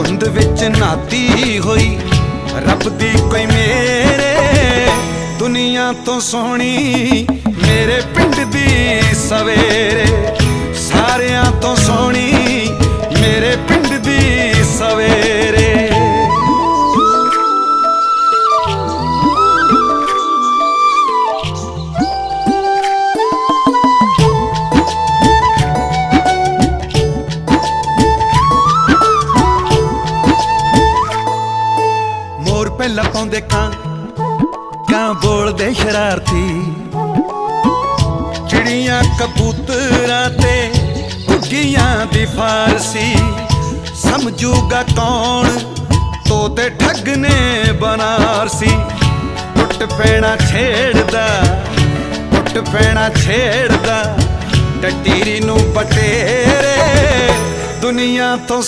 ਧੁੰਦ ਵਿੱਚ ਨਾਤੀ ਹੋਈ। ਰੱਬ ਦੀ ਕੋਈ ਮੇਰੇ ਦੁਨੀਆ ਤੋਂ ਸੋਹਣੀ, ਮੇਰੇ ਪਿੰਡ ਦੀ ਸਵੇਰੇ ਪਹਿਲਾਂ ਪਾਉਂਦੇ ਕਾਂ ਕਾਂ ਬੋਲਦੇ ਸ਼ਰਾਰਤੀ। ਚਿੜੀਆਂ ਕਬੂਤਰਾਂ ਤੇ ਉੱਗੀਆਂ ਦੀ ਫਾਰਸੀ। ਸਮਝੂਗਾ ਕੌਣ? ਤੋਤੇ ਠੱਗ ਨੇ ਬਨਾਰਸੀ। ਟੁੱਟ ਪੈਣਾ ਛੇੜਦਾ, ਟੁੱਟ ਪੈਣਾ ਛੇੜਦਾ। ਟਟੀਰੀ ਨੂੰ ਪਟੇਰੇ ਦੁਨੀਆ ਤੋਂ